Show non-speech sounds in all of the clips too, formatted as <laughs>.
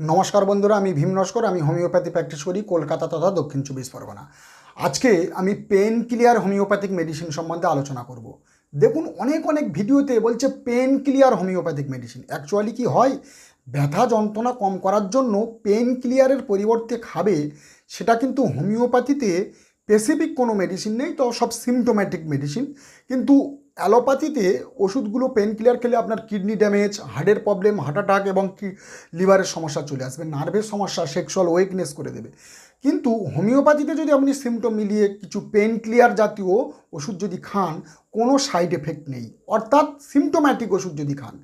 নমস্কার বন্ধুরা, আমি ভীম নস্কর, আমি হোমিওপ্যাথি প্র্যাকটিস করি কলকাতা তথা দক্ষিণ চব্বিশ পরগনা। আজকে আমি পেন ক্লিয়ার হোমিওপ্যাথিক মেডিসিন সম্বন্ধে আলোচনা করব। দেখুন, অনেক অনেক ভিডিওতে বলছে pain clear homeopathic medicine. Actually কি হয়? ব্যথা যন্ত্রণা কম করার জন্য পেন ক্লিয়ারের পরিবর্তে খাবে, সেটা কিন্তু হোমিওপ্যাথিতে স্পেসিফিক কোনো মেডিসিন নেই, তো সব সিমটোম্যাটিক মেডিসিন কিন্তু অ্যালোপ্যাথিতে ওষুধগুলো পেন কিলার খেলে আপনার কিডনি ড্যামেজ হার্টের প্রবলেম হার্ট অ্যাটাক এবং কি লিভারের সমস্যা চলে আসবে। নার্ভের সমস্যা সেক্সুয়াল ওয়েকনেস করে দেবে। কিন্তু হোমিওপ্যাথিতে যদি আপনি সিমটম মিলিয়ে কিছু পেন ক্লিয়ার জাতীয় ওষুধ যদি খান, কোনো সাইড এফেক্ট নেই। অর্থাৎ সিমটোম্যাটিক ওষুধ যদি খান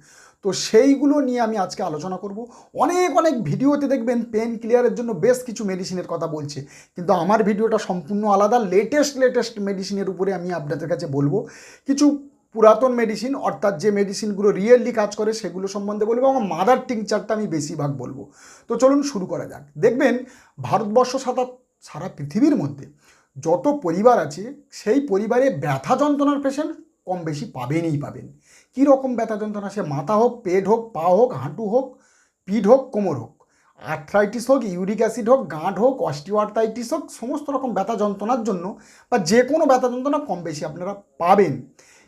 তো সেইগুলো নিয়ে আমি আজকে আলোচনা করব। অনেক অনেক ভিডিওতে দেখবেন পেন ক্লিয়ারের জন্য বেশ কিছু মেডিসিনের কথা বলছে। কিন্তু আমার ভিডিওটা সম্পূর্ণ আলাদা। লেটেস্ট লেটেস্ট মেডিসিনের উপরে আমি আপনাদের কাছে বলব। কিছু পুরাতন মেডিসিন অর্থাৎ যে মেডিসিনগুলো রিয়েলি কাজ করে, সেগুলো সম্বন্ধে বলব এবং মাদার টিংচারটা আমি বেশিরভাগ বলব। তো চলুন শুরু করা যাক। দেখবেন ভারতবর্ষ সারা সারা পৃথিবীর মধ্যে যত পরিবার আছে, সেই পরিবারে ব্যথা যন্ত্রণার পেশেন্ট কম বেশি পাবেনই পাবেন। কী রকম ব্যথা যন্ত্রণা? সে মাথা হোক, পেট হোক, পা হোক, হাঁটু হোক, পিঠ হোক, কোমর হোক। আর্থ্রাইটিস হোক, ইউরিক অ্যাসিড হোক, গাঁট হোক অস্টিওআর্থাইটিস হোক, সমস্ত রকম ব্যথা যন্ত্রণার জন্য বা যে কোনো ব্যথা যন্ত্রণা কম বেশি আপনারা পাবেন।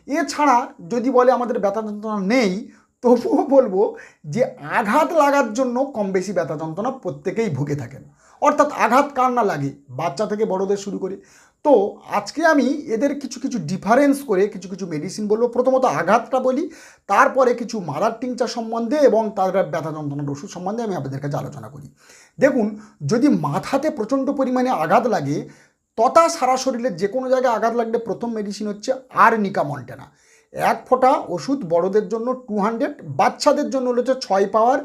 এছাড়া যদি বলে আমাদের ব্যথা যন্ত্রণা নেই, তবুও বলব যে আঘাত লাগার জন্য কম বেশি ব্যথা যন্ত্রণা প্রত্যেকেই ভুগে থাকেন। অর্থাৎ আঘাত কার না লাগে, বাচ্চা থেকে বড়দের শুরু করে। তো আজকে আমি এদের কিছু কিছু ডিফারেন্স করে কিছু কিছু মেডিসিন বলব। প্রথমত আঘাতটা বলি, তারপরে কিছু মারার টিংচার সম্বন্ধে এবং তার ব্যথা যন্ত্রণার ওষুধ সম্বন্ধে আমি আপনাদের কাছে আলোচনা করি। দেখুন, যদি মাথাতে প্রচণ্ড পরিমাণে আঘাত লাগে, তথা সারা শরীরের যে কোনো জায়গায় আঘাত লাগলে প্রথম মেডিসিন হচ্ছে আর নিকা মন্টেনা। এক ফোঁটা ওষুধ বড়দের জন্য টু হান্ড্রেড বাচ্চাদের জন্য হচ্ছে ছয় পাওয়ার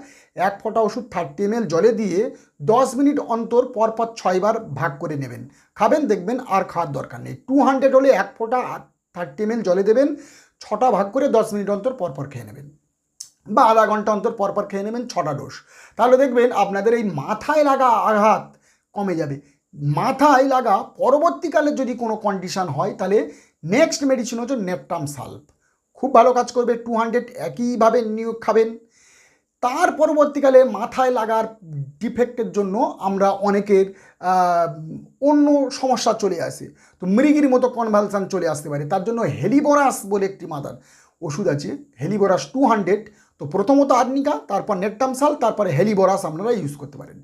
এক ফোঁটা ওষুধ থার্টি এম জলে দিয়ে দশ মিনিট অন্তর পরপর ছয়বার ভাগ করে নেবেন। খাবেন, দেখবেন আর খাওয়ার দরকার নেই। টু হান্ড্রেড হলে এক ফোঁটা থার্টি এম জলে দেবেন, ছটা ভাগ করে দশ মিনিট অন্তর পরপর খেয়ে নেবেন বা আধা ঘণ্টা অন্তর পরপর খেয়ে নেবেন ছটা ডোজ তাহলে দেখবেন আপনাদের এই মাথায় লাগা আঘাত কমে যাবে। মাথায় লাগা পরবর্তীকালে যদি কোনো কন্ডিশন হয়, তাহলে নেক্সট মেডিসিন হচ্ছে নেপটাম সাল্ভ খুব ভালো কাজ করবে টু হান্ড্রেড একইভাবে নিয়োগ খাবেন। তার পরবর্তীকালে মাথায় লাগার ডিফেক্টের জন্য আমরা অনেকের অন্য সমস্যা চলে আসে। তো মৃগির মতো কনভালসান চলে আসতে পারে। তার জন্য হেলিবোরাস বলে একটি মাদার ওষুধ আছে। হেলিবোরাস টু হান্ড্রেড তো প্রথমত আর্নিকা, তারপর নেটটামসাল, তারপরে হেলিবোরাস আপনারা ইউজ করতে পারেন।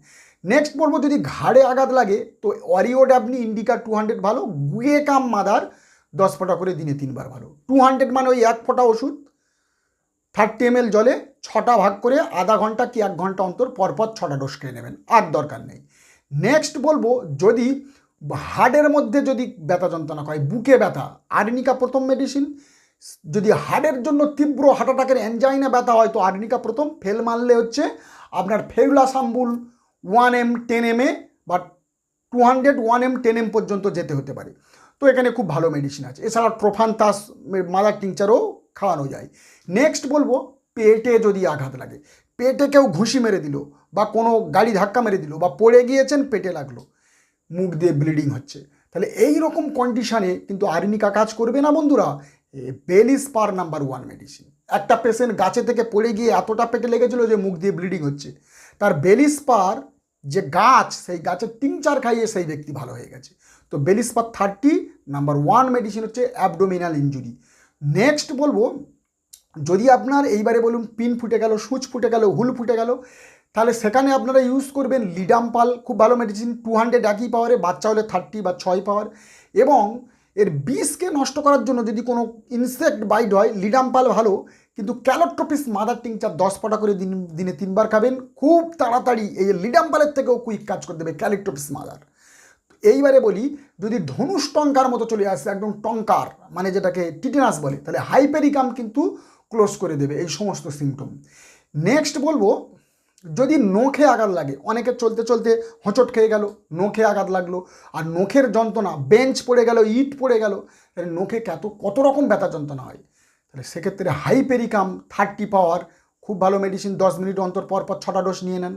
নেক্সট পর্ব যদি ঘাড়ে আঘাত লাগে, তো অরিও ডাবনি ইন্ডিকা টু হান্ড্রেড ভালো। গুয়ে কাম মাদার দশ ফোঁটা করে দিনে তিনবার ভালো। টু হান্ড্রেড মানে ওই এক ফোঁটা ওষুধ। থার্টি এম জলে ছটা ভাগ করে আধা ঘণ্টা কি এক ঘণ্টা অন্তর পরপর ছটা ডোজ খেয়ে নেবেন, আর দরকার নেই। নেক্সট বলব, যদি হার্টের মধ্যে যদি ব্যথা যন্ত্রণা হয়, বুকে ব্যথা আর্নিকা প্রথম মেডিসিন যদি হার্টের জন্য তীব্র হার্ট অ্যাটাকের অ্যাঞ্জাইনা ব্যথা হয়, তো আর্নিকা প্রথম। ফেল মারলে হচ্ছে আপনার ফেরুলা সাম্বুল ওয়ান এম টেন এম এ বা two hundred one M ten M পর্যন্ত যেতে হতে পারে। তো এখানে খুব ভালো মেডিসিন আছে। এছাড়া ট্রোফান্তাস মাদার টিংচারও খাওয়ানো যায়। নেক্সট বলব, পেটে যদি আঘাত লাগে, পেটে কেউ ঘুষি মেরে দিল বা কোনো গাড়ি ধাক্কা মেরে দিল বা পড়ে গিয়েছেন, পেটে লাগল, মুখ দিয়ে ব্লিডিং হচ্ছে, তাহলে এই রকম কন্ডিশানে কিন্তু আর্নিকা কাজ করবে না বন্ধুরা। বেলিস পার নাম্বার ওয়ান মেডিসিন একটা পেশেন্ট গাছে থেকে পড়ে গিয়ে এতটা পেটে লেগেছিল যে মুখ দিয়ে ব্লিডিং হচ্ছে। তার বেলিস পার যে গাছ, সেই গাছের তিন চার খাইয়ে সেই ব্যক্তি ভালো হয়ে গেছে। তো বেলিস পার থার্টি, নাম্বার ওয়ান মেডিসিন হচ্ছে অ্যাবডোমিনাল ইঞ্জুরি নেক্সট বলব, যদি আপনার এইবারে বলুন পিন ফুটে গেল, সুচ ফুটে গেল, হুল ফুটে গেল, তাহলে সেখানে আপনারা ইউজ করবেন লিডাম্পাল খুব ভালো মেডিসিন টু হান্ড্রেড একই পাওয়ারে বাচ্চা হলে থার্টি বা ছয় পাওয়ার এবং এর বিষকে নষ্ট করার জন্য যদি কোনো ইনসেক্ট বাইট হয় লিডাম্পাল ভালো, কিন্তু ক্যালোট্রোপিস মাদার টিংচার দশ ফোঁটা করে দিন, দিনে তিনবার খাবেন, খুব তাড়াতাড়ি এই লিডাম্পালের থেকেও কুইক কাজ করে দেবে ক্যালিট্রোপিস মাদার এইবারে বলি, যদি ধনুষ টঙ্কার মতো চলে আসে, একদম টঙ্কার মানে যেটাকে টিটেনাস বলে, তাহলে হাইপেরিকাম কিন্তু ক্লোজ করে দেবে এই সমস্ত সিমটম নেক্সট বলব, যদি নখে আঘাত লাগে, অনেকে চলতে চলতে হোঁচট খেয়ে গেল, নখে আঘাত লাগল, আর নখের যন্ত্রণা বেঞ্চ পড়ে গেল, ইট পড়ে গেল, তাহলে নখে কত কত রকম ব্যথা যন্ত্রণা হয়? তাহলে সেক্ষেত্রে হাইপেরিকাম থার্টি পাওয়ার খুব ভালো মেডিসিন দশ মিনিট অন্তর পর পর ছটা ডোজ নিয়ে নেন।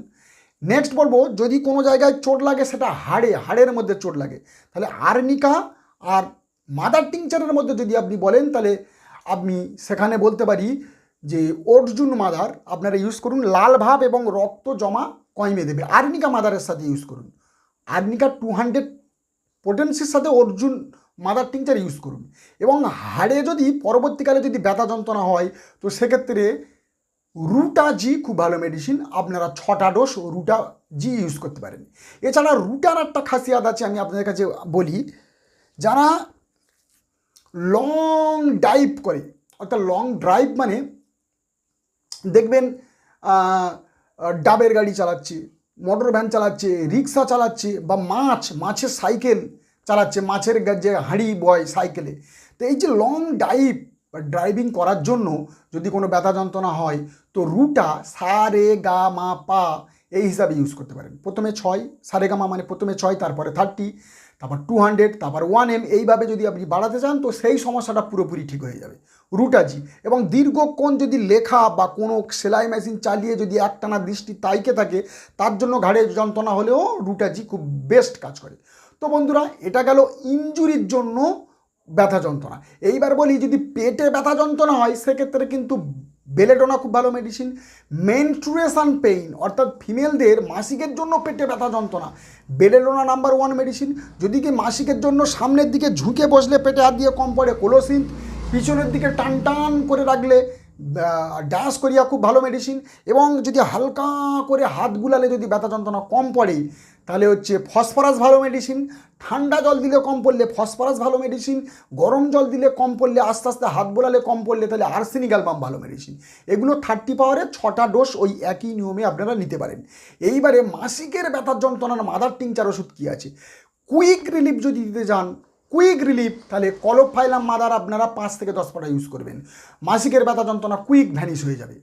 নেক্সট বলব, যদি কোনো জায়গায় চোট লাগে, সেটা হাড়ে, হাড়ের মধ্যে চোট লাগে। তাহলে আর্নিকা আর মাদার টিংচারের মধ্যে যদি আপনি বলেন, তাহলে আপনি সেখানে বলতে পারি যে অর্জুন মাদার, আপনারা ইউজ করুন, লাল ভাব এবং রক্ত জমা কমে দেবে। আর্নিকা মাদারের সাথে ইউজ করুন। আর্নিকা টু হান্ড্রেড পোটেন্সির সাথে অর্জুন মাদার টিংচার ইউজ করুন। এবং হাড়ে যদি পরবর্তীকালে যদি ব্যথা যন্ত্রণা হয়, তো সেক্ষেত্রে রুটা জি খুব ভালো মেডিসিন আপনারা ছটা ডোজ রুটা জি ইউজ করতে পারেন। এছাড়া রুটার একটা খাসিয়াত আছে, আমি আপনাদের কাছে বলি, যারা লং ড্রাইভ করে, অর্থাৎ লং ড্রাইভ মানে দেখবেন ডাবের গাড়ি চালাচ্ছে মোটর ভ্যান চালাচ্ছে রিক্সা চালাচ্ছে, বা মাছ, মাছের সাইকেল চালাচ্ছে, মাছের যে হাঁড়ি বয় সাইকেলে তো এই যে লং ড্রাইভ ড্রাইভিং করার জন্য যদি কোনো ব্যথা যন্ত্রণা হয় তো রুটা সা রে গা, মা, পা এই হিসাবে ইউজ করতে পারেন। প্রথমে ছয়, সারে গামা মানে প্রথমে ছয়, তারপরে থার্টি তারপর টু হান্ড্রেড তারপর ওয়ান এম এইভাবে যদি আপনি বাড়াতে চান তো সেই সমস্যাটা পুরোপুরি ঠিক হয়ে যাবে। রুটাজি এবং দীর্ঘক্ষণ যদি লেখা বা কোনো সেলাই মেশিন চালিয়ে যদি একটানা দৃষ্টি তাইকে থাকে, তার জন্য ঘাড়ে যন্ত্রণা হলেও রুটাজি খুব বেস্ট কাজ করে। তো বন্ধুরা, এটা গেল ইনজুরির জন্য ব্যথা যন্ত্রণা। এইবার বলি যদি পেটে ব্যথা যন্ত্রণা হয়, সেক্ষেত্রে কিন্তু বেলেডোনা খুব ভালো মেডিসিন মেনস্ট্রুয়েশন পেইন অর্থাৎ ফিমেলদের মাসিকের জন্য পেটে ব্যথা যন্ত্রণা। বেলেডোনা নাম্বার ওয়ান মেডিসিন যদি কি মাসিকের জন্য সামনের দিকে ঝুঁকে বসলে পেটে হাত দিয়ে কম পড়ে কোলোসিন পিছনের দিকে টান টান করে রাখলে ড্যাশ করিয়া খুব ভালো মেডিসিন এবং যদি হালকা করে হাত বুলালে যদি ব্যথা যন্ত্রণা কম পড়ে তাহলে হচ্ছে ফসফরাস ভালো মেডিসিন ঠান্ডা জল দিলে কম পড়লে ফসফরাস ভালো মেডিসিন গরম জল দিলে কম পড়লে আস্তে আস্তে হাত বোলালে কম পড়লে তাহলে আর্সেনিক অ্যালবাম ভালো মেডিসিন এগুলো থার্টি পাওয়ারে ছটা ডোজ ওই একই নিয়মে আপনারা নিতে পারেন। এইবারে মাসিকের ব্যথার যন্ত্রণার মাদার টিংচার ওষুধ কী আছে? কুইক রিলিফ যদি দিতে যান কুইক রিলিফ তাহলে কলোফাইলাম মাদার আপনারা পাঁচ থেকে দশ পাটা ইউজ করবেন। মাসিকের ব্যথা যন্ত্রণা কুইক ভ্যানিশ হয়ে যাবে।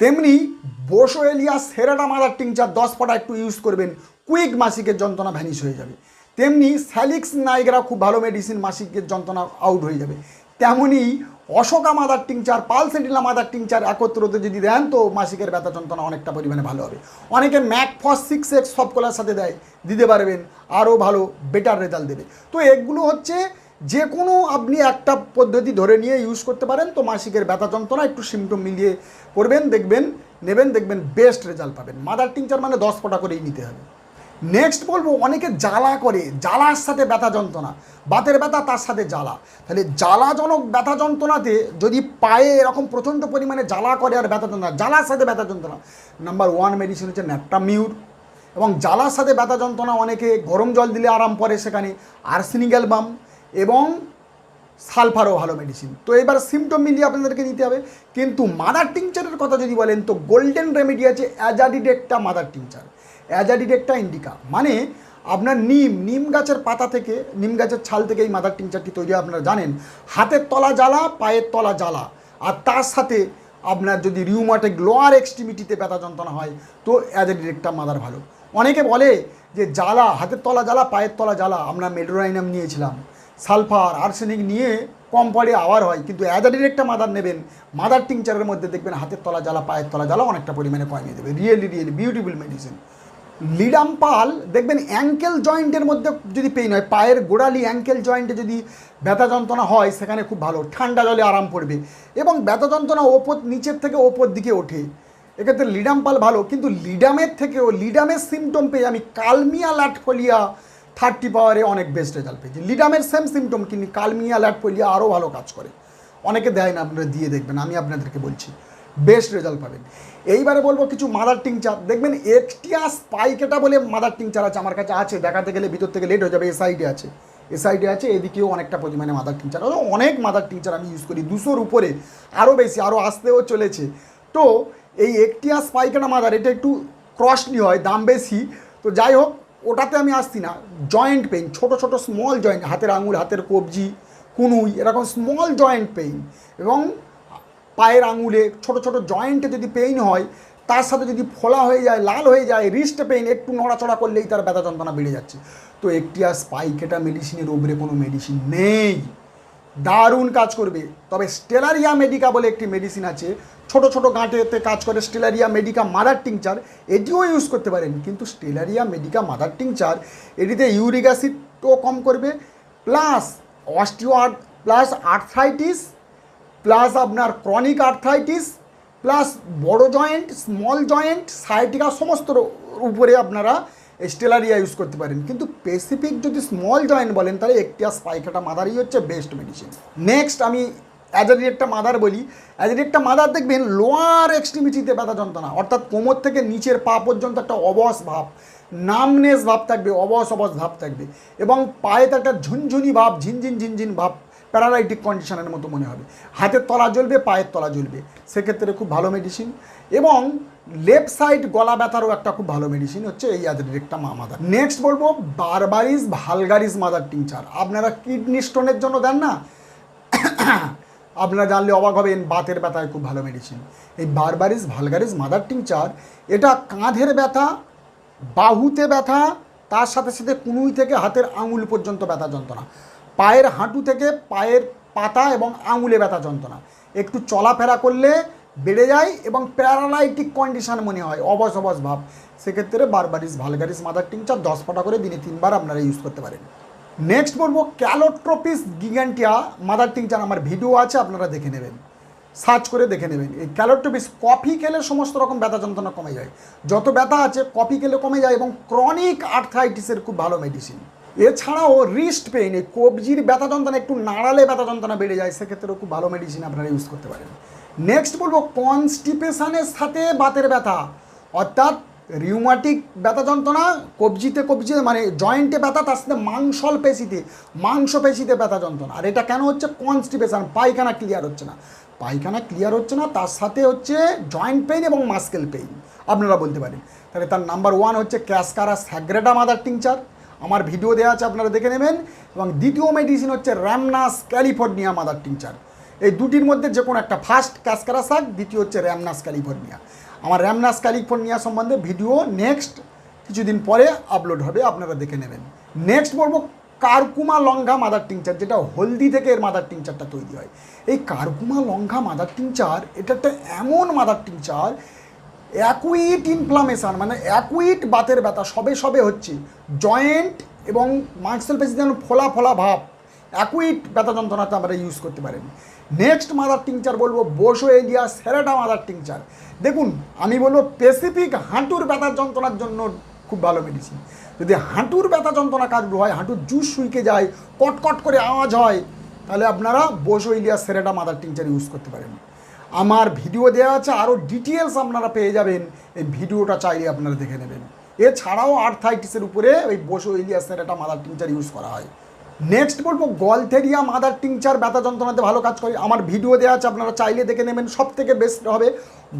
তেমনি বোসো এলিয়া সেরাটা মাদার টিংচার দশ পাটা একটু ইউজ করবেন, কুইক মাসিকের যন্ত্রণা ভ্যানিশ হয়ে যাবে। তেমনি স্যালিক্স নাইগরা খুব ভালো মেডিসিন মাসিকের যন্ত্রণা আউট হয়ে যাবে। তেমনি অশোকা মাদার টিংচার, পাল সেন্টিলা মাদার টিংচার একত্রতে যদি দেন তো মাসিকের ব্যথা যন্ত্রণা অনেকটা পরিমাণে ভালো হবে। অনেকে ম্যাক ফস সিক্স এক্স সবকলার সাথে দেয়, দিতে পারবেন, আরও ভালো বেটার রেজাল্ট দেবে। তো এগুলো হচ্ছে যে কোনো আপনি একটা পদ্ধতি ধরে নিয়ে ইউজ করতে পারেন, তো মাসিকের ব্যথা যন্ত্রণা, একটু সিমটম মিলিয়ে করবেন, দেখবেন, নেবেন, দেখবেন বেস্ট রেজাল্ট পাবেন। মাদার টিংচার মানে দশ ফোঁটা করেই নিতে হবে। নেক্সট বলব, অনেকে জ্বালা করে, জ্বালার সাথে ব্যথা যন্ত্রণা, বাতের ব্যথা তার সাথে জ্বালা। তাহলে জ্বালাজনক ব্যথা যন্ত্রণাতে যদি পায়ে এরকম প্রচণ্ড পরিমাণে জ্বালা করে আর ব্যথা যন্ত্রণা, জ্বালার সাথে ব্যথা যন্ত্রণা নাম্বার ওয়ান মেডিসিন হচ্ছে ন্যাপটামিউর এবং জ্বালার সাথে ব্যথা যন্ত্রণা অনেকে গরম জল দিলে আরাম পড়ে সেখানে আর্সেনিক অ্যালবাম এবং সালফারও ভালো মেডিসিন তো এবার সিমটম মিলিয়ে আপনাদেরকে দিতে হবে। কিন্তু মাদার টিংচারের কথা যদি বলেন, তো গোল্ডেন রেমেডি আছে azadirachta mother tincture azadirachta indica মানে আপনার নিম নিম গাছের পাতা থেকে, নিম গাছের ছাল থেকে এই মাদার টিংচারটি তৈরি হয়, আপনারা জানেন। হাতের তলা জ্বালা পায়ের তলা জ্বালা। আর তার সাথে আপনার যদি রিউমাটিক গ্লোয়ার এক্সট্রিমিটিতে ব্যথা যন্ত্রণা হয়, তো অ্যাজাডিডেকটা মাদার ভালো। অনেকে বলে যে জ্বালা হাতের তলা জ্বালা, পায়ের তলা জ্বালা, আমরা মেডোরাইনাম নিয়েছিলাম। সালফার, আর্সেনিক নিয়ে কম পরে আওয়ার হয়, কিন্তু অ্যাজাডির একটা মাদার নেবেন মাদার টিংচারের মধ্যে দেখবেন হাতের তলা জ্বালা, পায়ের তলা জ্বালা অনেকটা পরিমাণে কমিয়ে দেবে really really beautiful medicine Ledum pal দেখবেন অ্যাঙ্কেল জয়েন্টের মধ্যে যদি পেইন হয়, পায়ের গোড়ালি অ্যাঙ্কেল জয়েন্টে যদি ব্যথা যন্ত্রণা হয়, সেখানে খুব ভালো, ঠান্ডা জলে আরাম পড়বে এবং ব্যথা যন্ত্রণা ওপর, নিচের থেকে ওপর দিকে ওঠে। এক্ষেত্রে লিডাম পাল ভালো, কিন্তু লিডামের থেকেও লিডামের সিমটম পেয়ে আমি কালমিয়া ল্যাটফোলিয়া থার্টি পাওয়ারে অনেক বেস্ট রেজাল্ট পেয়েছি। লিডামের সেম সিমটম কিন্তু কালমিয়া ল্যাটফোলিয়া আরও ভালো কাজ করে। অনেকে দেয় না, আপনারা দিয়ে দেখবেন, আমি আপনাদেরকে বলছি। বেস্ট রেজাল্ট পাবেন। এইবারে বলব কিছু মাদার টিংচার দেখবেন এক্সটিয়াস পাইকেটা বলে মাদার টিংচার আছে, আমার কাছে আছে, দেখাতে গেলে ভিতর থেকে লেট হয়ে যাবে এ সাইডে আছে। এ সাইডে আছে, এদিকেও অনেকটা পরিমাণে মাদার টিংচার অনেক মাদার টিংচার আমি ইউজ করি, দুশোর উপরে আরও বেশি আরও আসতেও চলেছে। তো এই একটিয়াস পাইকানা মাদার এটা একটু ক্রসলি হয়, দাম বেশি। তো যাই হোক ওটাতে আমি আসছি না। জয়েন্ট পেইন ছোট ছোট স্মল জয়েন্ট হাতের আঙুল, হাতের কবজি, কুনুই, এরকম স্মল জয়েন্ট পেইন এবং পায়ের আঙুলে ছোট ছোট জয়েন্টে যদি পেইন হয়, তার সাথে যদি ফোলা হয়ে যায়, লাল হয়ে যায় রিস্ট পেইন একটু নড়াচড়া করলেই তার ব্যথা যন্ত্রণা বেড়ে যাচ্ছে। তো একটি আর স্পাইকেটা মেডিসিনের ওপরে কোনো মেডিসিন নেই। দারুণ কাজ করবে। তবে স্টেলারিয়া মেডিকা বলে একটি মেডিসিন আছে ছোট ছোট গাঁটেতে কাজ করে স্টেলারিয়া মেডিকা মাদার টিংচার, এটিও ইউজ করতে পারেন। কিন্তু স্টেলারিয়া মেডিকা মাদার টিংচার, এটিতে ইউরিক অ্যাসিডও কম করবে, plus osteo plus arthritis plus আপনার ক্রনিক আর্থ্রাইটিস প্লাস বড় জয়েন্ট স্মল জয়েন্ট সাইটিকা সমস্ত উপরে আপনারা স্টেলারিয়া ইউজ করতে পারেন। কিন্তু স্পেসিফিক যদি স্মল জয়েন্ট বলেন, তাহলে একটি একটিয়া স্পাইকাটা মাদারই হচ্ছে বেস্ট মেডিসিন নেক্সট আমি অ্যাজারি একটা মাদার বলি অ্যাজারি একটা মাদার দেখবেন লোয়ার এক্সট্রিমিটিতে ব্যথা যন্ত্রণা, অর্থাৎ কোমর থেকে নিচের পা পর্যন্ত একটা অবস ভাব নামনেস ভাব থাকবে অবস অবস ভাব থাকবে এবং পায়েতে একটা ঝুনঝুনি ভাব, ঝিনঝিন ঝিনঝিন ভাব প্যারালাইটিক কন্ডিশনের মতো মনে হবে। হাতের তলা জ্বলবে, পায়ের তলা জ্বলবে, সেক্ষেত্রে খুব ভালো মেডিসিন এবং লেফট সাইড গলা ব্যথারও একটা খুব ভালো মেডিসিন হচ্ছে এই একটা মাদার নেক্সট বলব বারবারিস ভালগারিস মাদার টিংচার আপনারা কিডনি স্টোনের জন্য দেন না? আপনারা জানলে অবাক হবেন, বাতের ব্যথায় খুব ভালো মেডিসিন এই বারবারিস, ভালগারিস মাদার টিংচার এটা কাঁধের ব্যথা, বাহুতে ব্যথা, তার সাথে সাথে কুনুই থেকে হাতের আঙুল পর্যন্ত ব্যথা যন্ত্রণা। পায়ের হাঁটু থেকে পায়ের পাতা এবং আঙুলে ব্যথা যন্ত্রণা। একটু চলাফেরা করলে বেড়ে যায় এবং প্যারালাইটিক কন্ডিশন মনে হয় অবস অবস ভাব। সেক্ষেত্রে বারবারিস, ভালগারিস মাদার টিংচার দশ পাটা করে দিনে তিনবার আপনারা ইউজ করতে পারেন। নেক্সট বলব ক্যালোট্রোপিস গিগান্টিয়া মাদার টিংচার আমার ভিডিও আছে, আপনারা দেখে নেবেন। সার্চ করে দেখে নেবেন। এই ক্যালোট্রোপিস কফি খেলে সমস্ত রকম ব্যথা যন্ত্রণা কমে যায়। যত ব্যথা আছে কফি খেলে কমে যায় এবং ক্রনিক আর্থ্রাইটিসের খুব ভালো মেডিসিন এছাড়াও রিস্ট পেইন এই কবজির ব্যথা যন্ত্রণা, একটু নাড়ালে ব্যথা যন্ত্রণা বেড়ে যায়, সেক্ষেত্রেও খুব ভালো মেডিসিন আপনারা ইউজ করতে পারেন। নেক্সট বলব কনস্টিপেশনের সাথে বাতের ব্যথা। অর্থাৎ রিউমাটিক ব্যথা যন্ত্রণা, কবজিতে কবজি মানে জয়েন্টে ব্যথা, তার সাথে মাংসল পেশিতে, মাংস পেশিতে ব্যথা যন্ত্রণা। আর এটা কেন হচ্ছে? কনস্টিপেশন পায়খানা ক্লিয়ার হচ্ছে না। পায়খানা ক্লিয়ার হচ্ছে না, তার সাথে হচ্ছে জয়েন্ট পেইন এবং মাস্কেল পেইন আপনারা বলতে পারেন। তাহলে তার নাম্বার ওয়ান হচ্ছে ক্যাসকারা স্যাগ্রেটা মাদার টিংচার আমার ভিডিও দেওয়া আছে, আপনারা দেখে নেবেন। এবং দ্বিতীয় মেডিসিন হচ্ছে র্যামনাস ক্যালিফোর্নিয়া মাদার টিংচার এই দুটির মধ্যে যে কোনো একটা ফার্স্ট ক্যাসকারা শাক, দ্বিতীয় হচ্ছে র্যামনাস ক্যালিফোর্নিয়া আমার র্যামনাস ক্যালিফোর্নিয়া সম্বন্ধে ভিডিও নেক্সট কিছুদিন পরে আপলোড হবে, আপনারা দেখে নেবেন। নেক্সট বলব কারকুমা লঙ্ঘা মাদার টিংচার যেটা হলদি থেকে এর মাদার টিংচারটা তৈরি হয়। এই কারকুমা লঙ্ঘা মাদার টিংচার এটা একটা এমন মাদার টিংচার অ্যাকুইট ইনফ্লামেশন মানে অ্যাকুইট বাতের ব্যথা, সবে সবে হচ্ছে। জয়েন্ট এবং মাংসেল পেশি যেন ফোলা ফোলা ভাব অ্যাকুইট ব্যথা যন্ত্রণাতে আমরা ইউজ করতে পারেন। নেক্সট মাদার টিংচার বলব, বোসো এলিয়া সেরাটা মাদার টিংচার দেখুন, আমি বলব স্পেসিফিক হাঁটুর ব্যথার যন্ত্রণার জন্য খুব ভালো মেডিসিন যদি হাঁটুর ব্যথা যন্ত্রণা কাজগুলো হয়, হাঁটুর জুস শুইকে যায়, কটকট করে আওয়াজ হয়, তাহলে আপনারা Boswellia serrata mother tincture use করতে পারেন। আমার ভিডিও দেওয়া আছে আরও ডিটেলস আপনারা পেয়ে যাবেন, এই ভিডিওটা চাইলে আপনারা দেখে নেবেন। এছাড়াও আর্থাইটিসের উপরে ওই বসো ইলিয়াসের একটা মাদার টিংচার ইউজ করা হয়। নেক্সট বলব, গলথেরিয়া মাদার টিংচার ব্যথা যন্ত্রণাতে ভালো কাজ করে। আমার ভিডিও দেওয়া আছে, আপনারা চাইলে দেখে নেবেন। সব থেকে বেস্ট হবে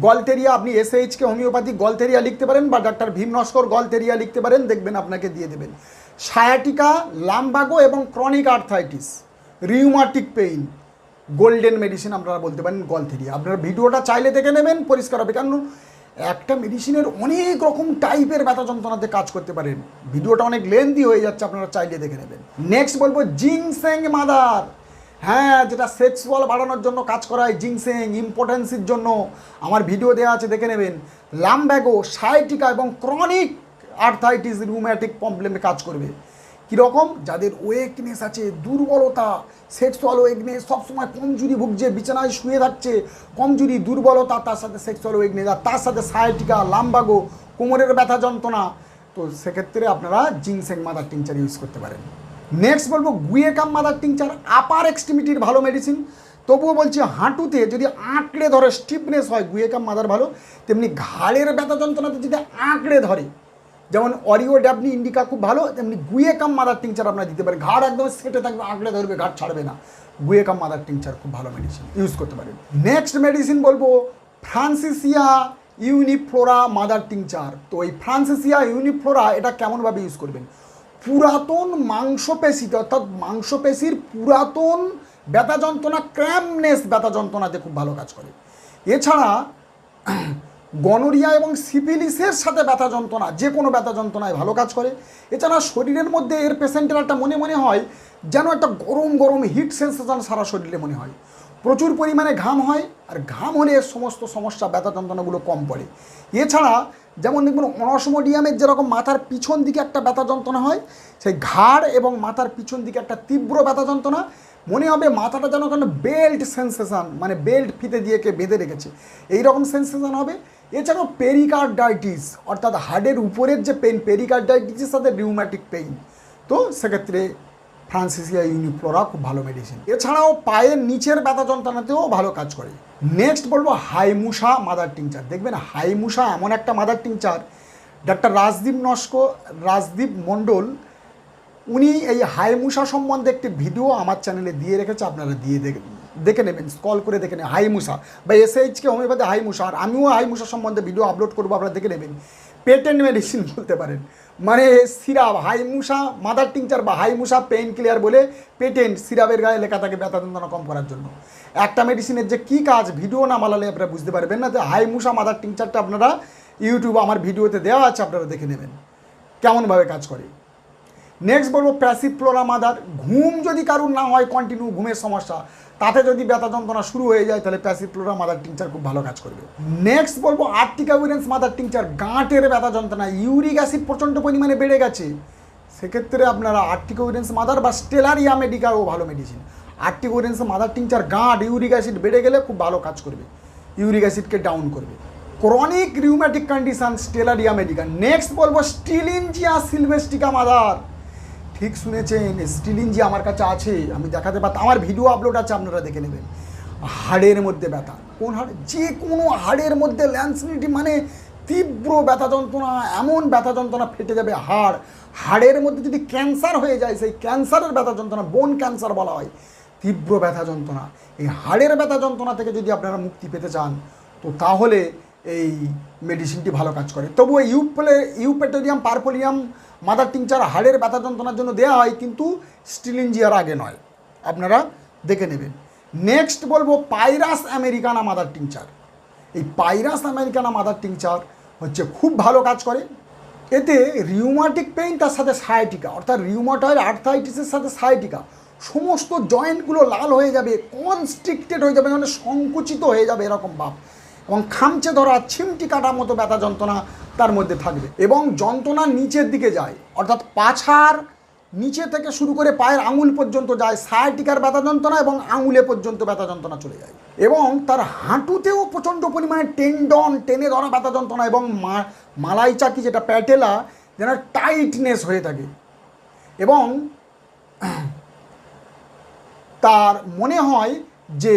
গলথেরিয়া। আপনি এসএইচকে হোমিওপ্যাথি গলথেরিয়া লিখতে পারেন বা ডাক্তার ভীম নস্কর গলথেরিয়া লিখতে পারেন, দেখবেন আপনাকে দিয়ে দেবেন। সায়াটিকা লাম্বাগো এবং chronic arthritis rheumatic pain golden medicine আপনারা বলতে পারেন গলথেরিয়া। আপনারা ভিডিওটা চাইলে দেখে নেবেন, পরিষ্কার হবে। কারণ একটা মেডিসিনের অনেক রকম টাইপের ব্যথা যন্ত্রণাতে কাজ করতে পারেন ভিডিওটা অনেক লেন্দি হয়ে যাচ্ছে, আপনারা চাইলে দেখে নেবেন। নেক্সট বলব জিংসেং মাদার। হ্যাঁ যেটা সেক্সুয়াল বাড়ানোর জন্য কাজ করায় জিংসেং ইম্পর্টেন্সির জন্য। আমার ভিডিও দেওয়া আছে, দেখে নেবেন। লামব্যাগো সাইটিকা এবং ক্রনিক আর্থাইটিস রুম্যাটিক প্রবলেমে কাজ করবে। কীরকম? যাদের ওয়েকনেস আছে, দুর্বলতা সেক্সুয়াল ওয়েকনেস সবসময় কমজুরি ভুগছে, বিছানায় শুয়ে থাকছে, কমজুরি, দুর্বলতা, তার সাথে সেক্সুয়াল ওয়েকনেস আর তার সাথে সায়াটিকা লাম্বাগো, কোমরের ব্যথা যন্ত্রণা। তো সেক্ষেত্রে আপনারা জিংসেং মাদার টিংচার ইউজ করতে পারেন। নেক্সট বলব, গুয়েকাম মাদার টিংচার আপার এক্সট্রিমিটির ভালো মেডিসিন তবুও বলছি, হাঁটুতে যদি আঁকড়ে ধরে স্টিফনেস হয়, গুয়েকাম মাদার ভালো, তেমনি ঘাড়ের ব্যথা যন্ত্রণাতে যদি আঁকড়ে ধরে যেমন অরিও ডাবনি ইন্ডিকা খুব ভালো, তেমনি গুয়ে কাম মাদার টিংচার আপনারা দিতে পারেন। ঘাড় একদম সেটে থাকবে, আঁকড়ে ধরবে ঘাট ছাড়বে না। গুয়ে কাম মাদার টিংচার খুব ভালো মেডিসিন ইউজ করতে পারেন। নেক্সট মেডিসিন বলব ফ্রান্সিসিয়া ইউনিফ্লোরা মাদার টিংচার। তো এই ফ্রান্সিসিয়া ইউনিফ্লোরা এটা কেমনভাবে ইউজ করবেন? পুরাতন মাংসপেশিতে, অর্থাৎ মাংসপেশির পুরাতন ব্যথা যন্ত্রণা ক্র্যামনেস ব্যথা যন্ত্রণাতে খুব ভালো কাজ করে। এছাড়া গনোরিয়া এবং সিপিলিসের সাথে ব্যথা যন্ত্রণা, যে কোনো ব্যথা যন্ত্রণায় ভালো কাজ করে। এছাড়া শরীরের মধ্যে এর পেশেন্টের একটা মনে মনে হয় যেন একটা গরম গরম হিট সেন্সেশন সারা শরীরে মনে হয়। প্রচুর পরিমাণে ঘাম হয় আর ঘাম হলে এর সমস্ত সমস্যা, ব্যথা যন্ত্রণাগুলো কম পড়ে। এছাড়া যেমন দেখবেন অনসমোডিয়ামের যেরকম মাথার পিছন দিকে একটা ব্যথা যন্ত্রণা হয়, সেই ঘাড় এবং মাথার পিছন দিকে একটা তীব্র ব্যথা যন্ত্রণা, মনে হবে মাথাটা যেন কোনো বেল্ট সেন্সেশন মানে বেল্ট ফিতে দিয়ে কে বেঁধে রেখেছে। এই রকম সেন্সেশন হবে। এছাড়াও পেরিকার্ডাইটিস অর্থাৎ হার্টের উপরের যে পেন পেরিকার্ডাইটিসের সাথে রিউম্যাটিক পেইন তো সেক্ষেত্রে ফ্রান্সিসিয়া ইউনিফ্লোরা খুব ভালো মেডিসিন এছাড়াও পায়ের নিচের ব্যথা যন্ত্রণাতেও ভালো কাজ করে। নেক্সট বলব হাইমুসা মাদার টিংচার দেখবেন হাইমুসা এমন একটা mother tincture doctor Rajdeep Naskar Rajdeep Mondal, উনি এই হাইমুসা সম্বন্ধে একটি ভিডিও আমার চ্যানেলে দিয়ে রেখেছে, আপনারা দিয়ে দেখে দেখে নেবেন কল করে দেখে নেবেন। হাই মুসা, বা এসএইচকে হোমিওপ্যাথি হাইমুসা আর আমিও হাইমুসা সম্বন্ধে ভিডিও আপলোড করব, আপনারা দেখে নেবেন। পেটেন্ট মেডিসিন <laughs> বলতে পারেন। মানে সিরাপ হাইমুসা মাদার টিংচার বা হাইমুসা পেইন ক্লিয়ার বলে পেটেন্ট সিরাপের গায়ে লেখা থাকে ব্যথা যন্ত্রণা কম করার জন্য। একটা মেডিসিনের যে কী কাজ ভিডিও না বানালে আপনারা বুঝতে পারবেন না যে হাইমুসা মাদার টিংচারটা আপনারা ইউটিউব আমার ভিডিওতে দেওয়া আছে, আপনারা দেখে নেবেন। কেমনভাবে কাজ করে? নেক্সট বলব প্যাসিভ ফ্লোরা মাদার ঘুম যদি কারুর না হয় কন্টিনিউ ঘুমের সমস্যা। তাতে যদি ব্যথা যন্ত্রণা শুরু হয়ে যায়, তাহলে প্যাসিভ ফ্লোরা মাদার টিংচার খুব ভালো কাজ করবে। নেক্সট বলব আর্টিকাউরেন্স মাদার টিংচার, গাঁটের ব্যথা যন্ত্রণা, ইউরিক অ্যাসিড প্রচণ্ড পরিমাণে বেড়ে গেছে। সেক্ষেত্রে আপনারা আর্টিকোরেন্স মাদার বা স্টেলারিয়া মেডিকাও ভালো মেডিসিন আর্টিকোরেন্স মাদার টিংচার, গাঁট, ইউরিক অ্যাসিড বেড়ে গেলে খুব ভালো কাজ করবে। ইউরিক অ্যাসিডকে ডাউন করবে। Chronic rheumatic condition Stellaria media next বলব স্টিলিনজিয়া সিলভেস্টিকা মাদার। ঠিক শুনেছেন স্টিলিনজি আমার কাছে আছে, আমি দেখাতে পারতাম। আমার ভিডিও আপলোড আছে, আপনারা দেখে নেবেন। হাড়ের মধ্যে ব্যথা। কোন হাড়? যে কোনো হাড়ের মধ্যে ল্যান্সিনিটি মানে তীব্র ব্যথা যন্ত্রণা, এমন ব্যথা যন্ত্রণা ফেটে যাবে হাড়। হাড়ের মধ্যে যদি ক্যান্সার হয়ে যায়, সেই ক্যান্সারের ব্যথা যন্ত্রণা বোন ক্যান্সার বলা হয়, তীব্র ব্যথা যন্ত্রণা। এই হাড়ের ব্যথা যন্ত্রণা থেকে যদি আপনারা মুক্তি পেতে চান, তো তাহলে এই মেডিসিনটি ভালো কাজ করে। তবুও ইউপলে ইউপেটোরিয়াম পারপোলিয়াম মাদার টিংচার হাড়ের ব্যথা যন্ত্রণার জন্য দেওয়া হয়, কিন্তু স্টিলিনজিয়ার আগে নয়। আপনারা দেখে নেবেন। নেক্সট বলব পাইরাস আমেরিকানা মাদার টিংচার এই পাইরাস আমেরিকানা মাদার টিংচার হচ্ছে খুব ভালো কাজ করে। এতে রিউমাটিক পেইন তার সাথে সায়াটিকা অর্থাৎ রিউমাটয়েড আর্থাইটিসের সাথে সায়াটিকা সমস্ত জয়েন্টগুলো লাল হয়ে যাবে কনস্ট্রিক্টেড হয়ে যাবে মানে সংকুচিত হয়ে যাবে এরকম ভাব। এবং খামচে ধরা, ছিমটি কাটার মতো ব্যথা যন্ত্রণা তার মধ্যে থাকবে এবং যন্ত্রণা নিচের দিকে যায়। অর্থাৎ পাছার নিচে থেকে শুরু করে পায়ের আঙুল পর্যন্ত যায় সায়াটিকার ব্যথা যন্ত্রণা এবং আঙুলে পর্যন্ত ব্যথা যন্ত্রণা চলে যায়। এবং তার হাঁটুতেও প্রচণ্ড পরিমাণে টেন্ডন টেনে ধরা ব্যথা যন্ত্রণা এবং মালাই চাকি যেটা প্যাটেলা যেন টাইটনেস হয়ে থাকে। এবং তার মনে হয় যে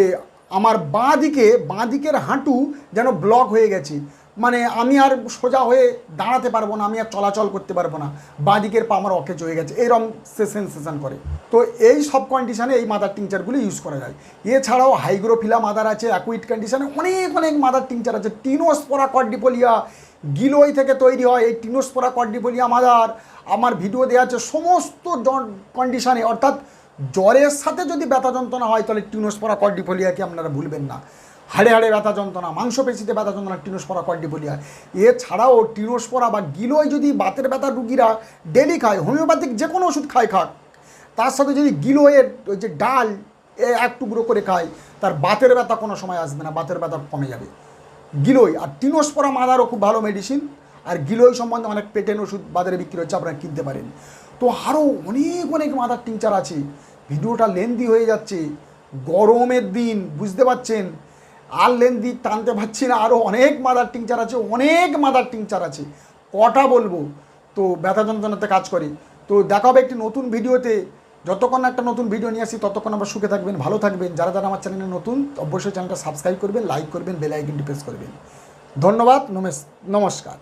আমার বাঁ দিকে, বাঁ দিকের হাঁটু যেন ব্লক হয়ে গেছে। মানে আমি আর সোজা হয়ে দাঁড়াতে পারব না, আমি আর চলাচল করতে পারব না। বাঁ দিকের পা আমার অকেজ হয়ে গেছে এরকম সে সেন্সেশন করে। তো এই সব কন্ডিশানে এই মাদার টিংচারগুলি ইউজ করা যায়। এছাড়াও হাইগ্রোফিলা মাদার আছে অ্যাকুইট কন্ডিশানে অনেক অনেক মাদার টিংচার আছে। টিনোস্পোরা কর্ডিপোলিয়া গিলোই থেকে তৈরি হয় এই টিনোস্পোরা কর্ডিপোলিয়া মাদার আমার ভিডিও দেওয়া আছে সমস্ত কন্ডিশানে অর্থাৎ জ্বরের সাথে যদি ব্যথা যন্ত্রণা হয়, তাহলে টিনোস্পোরা কর্ডিফোলিয়াকে আপনারা ভুলবেন না। হাড়ে হাড়ে ব্যথা যন্ত্রণা, মাংসপেশিতে ব্যথা যন্ত্রণা টিনোস্পোরা কর্ডিফোলিয়া এছাড়াও টিনোস্পোরা বা গিলোয় যদি বাতের ব্যথা রুগীরা ডেলি খায়, হোমিওপ্যাথিক যে কোনো ওষুধ খায় খাক, তার সাথে যদি গিলোয়ের ওই যে ডাল এক টুকরো করে খায়, তার বাতের ব্যথা কোনো সময় আসবে না, বাতের ব্যথা কমে যাবে। গিলোই আর টিনোস্পোরা মাদারও খুব ভালো মেডিসিন আর গিলোই সম্বন্ধে অনেক পেটেন ওষুধ বাজারে বিক্রি হচ্ছে, আপনারা কিনতে পারেন। তো আরও অনেক অনেক মাদার টিংচার আছে। ভিডিওটা লেন্দি হয়ে যাচ্ছে। গরমের দিন, বুঝতে পারছেন? আর লেন্দি টানতে পারছি না। আরও অনেক মাদার টিংচার আছে, অনেক মাদার টিংচার আছে। কটা বলব? তো ব্যথা যন্ত্রণাতে কাজ করে। তো দেখা হবে একটি নতুন ভিডিওতে। যতক্ষণ একটা নতুন ভিডিও নিয়ে আসি, ততক্ষণ আমরা সুখে থাকবেন, ভালো থাকবেন। যারা যারা আমার চ্যানেলে নতুন, অবশ্যই চ্যানেলটা সাবস্ক্রাইব করবেন লাইক করবেন বেল প্রেস করবেন। ধন্যবাদ নমস্কার।